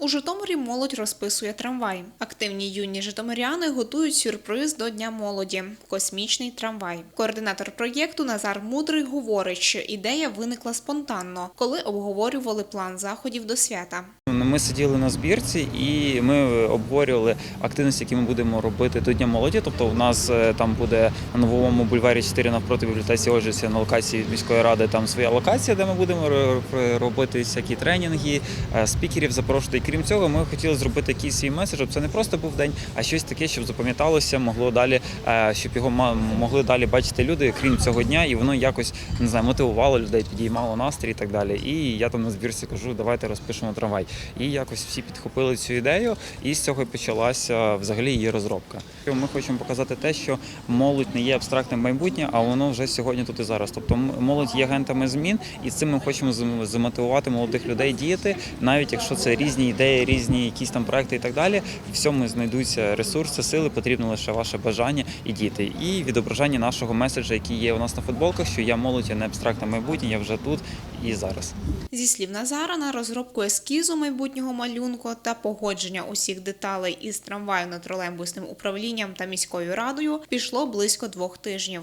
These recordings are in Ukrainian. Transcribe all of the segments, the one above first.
У Житомирі молодь розписує трамвай. Активні юні житомиряни готують сюрприз до Дня молоді космічний трамвай. Координатор проєкту Назар Мудрий говорить, що ідея виникла спонтанно, коли обговорювали план заходів до свята. Ну, Ми сиділи на збірці і ми обговорювали активності, які ми будемо робити до Дня молоді. Тобто, у нас е, там буде на новому бульварі 4 навпроти бібліотеці Оджесі на локації міської ради. Там своя локація, де ми будемо ро- ро- робити всякі тренінги, е, спікерів запрошувати. І крім цього, ми хотіли зробити якийсь свій меседж, щоб це не просто був день, а щось таке, щоб запам'яталося, могло далі, е, щоб його могли далі бачити люди, крім цього дня, і воно якось не знаю, мотивувало людей, підіймало настрій і так далі. І я там на збірці кажу, давайте розпишемо трамвай. І якось всі підхопили цю ідею, і з цього почалася взагалі її розробка. Ми хочемо показати те, що молодь не є абстрактним майбутнє, а воно вже сьогодні тут і зараз. Тобто молодь є агентами змін, і з цим ми хочемо замотивувати молодих людей діяти, навіть якщо це різні ідеї, різні якісь там проекти і так далі. В всьому знайдуться ресурси, сили, потрібно лише ваше бажання і діти. І відображення нашого меседжа, який є у нас на футболках, що я молодь, я не абстрактне майбутнє, я вже тут і зараз. Зі слів Назара, на розробку ескізу майбутнього малюнку та погодження усіх деталей із трамвайно-тролейбусним управлінням та міською радою пішло близько двох тижнів.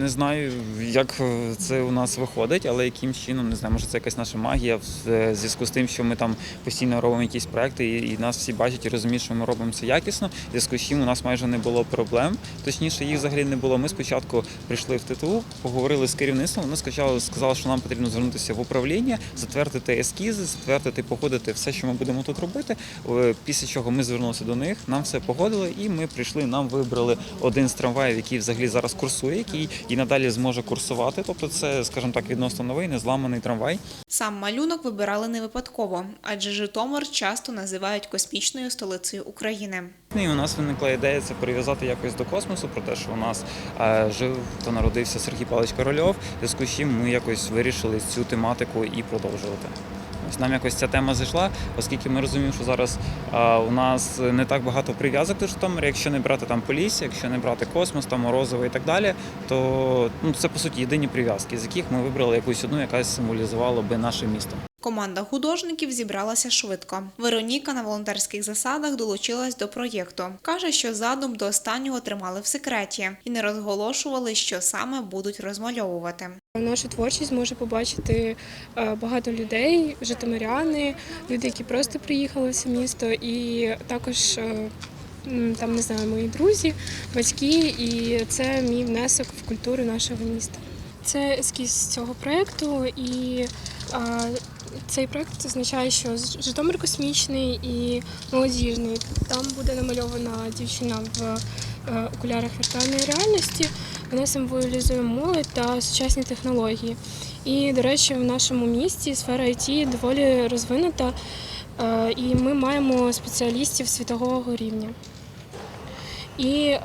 Не знаю, як е, це у нас виходить, але яким чином не знаю, може це якась наша магія в е, зв'язку з тим, що ми там постійно робимо якісь проекти, і, нас всі бачать і розуміють, що ми робимо це якісно. В зв'язку з чим у нас майже не було проблем. Точніше, їх взагалі не було. Ми спочатку прийшли в ТТУ, поговорили з керівництвом. Вони сказали, сказали, що нам потрібно звернутися в управління, затвердити ескізи, затвердити, погодити все, що ми будемо тут робити. Е, Після чого ми звернулися до них, нам все погодили, і ми прийшли. Нам вибрали один з трамваїв, який взагалі зараз курсує, який і надалі зможе курсувати. Тобто, це, скажімо так, відносно новий, незламаний трамвай. Сам малюнок вибирали не випадково, адже Житомир часто називають космічною столицею України. І у нас виникла ідея це прив'язати якось до космосу, про те, що у нас е, жив та народився Сергій Павлович Корольов, зв'язку з чим ми якось вирішили цю тематику і продовжувати. Ось нам якось ця тема зайшла, оскільки ми розуміємо, що зараз а, у нас не так багато прив'язок до Житомира. Якщо не брати там Полісся, якщо не брати космос, там Морозово і так далі, то ну, це по суті єдині прив'язки, з яких ми вибрали якусь одну, яка символізувала би наше місто. Команда художників зібралася швидко. Вероніка на волонтерських засадах долучилась до проєкту. каже, що задум до останнього тримали в секреті і не розголошували, що саме будуть розмальовувати. Нашу творчість може побачити е, багато людей, житомиряни, люди, які просто приїхали в це місто, і також е, там не знаю, мої друзі, батьки, і це мій внесок в культуру нашого міста. Це ескіз цього проєкту, і е, цей проєкт означає, що Житомир космічний і молодіжний. Там буде намальована дівчина в е, окулярах віртуальної реальності. Вона символізує молодь та сучасні технології. І, до речі, в нашому місті сфера IT доволі розвинута, е, і ми маємо спеціалістів світового рівня. І е,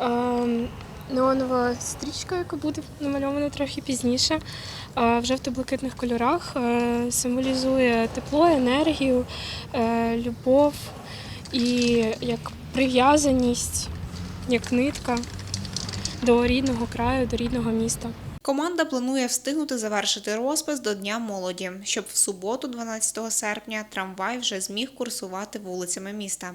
неонова стрічка, яка буде намальована трохи пізніше, в жовто-блакитних кольорах, е, символізує тепло, енергію, е, любов і як прив'язаність, як нитка до рідного краю, до рідного міста. Команда планує встигнути завершити розпис до Дня молоді, щоб в суботу, 12 серпня, трамвай вже зміг курсувати вулицями міста.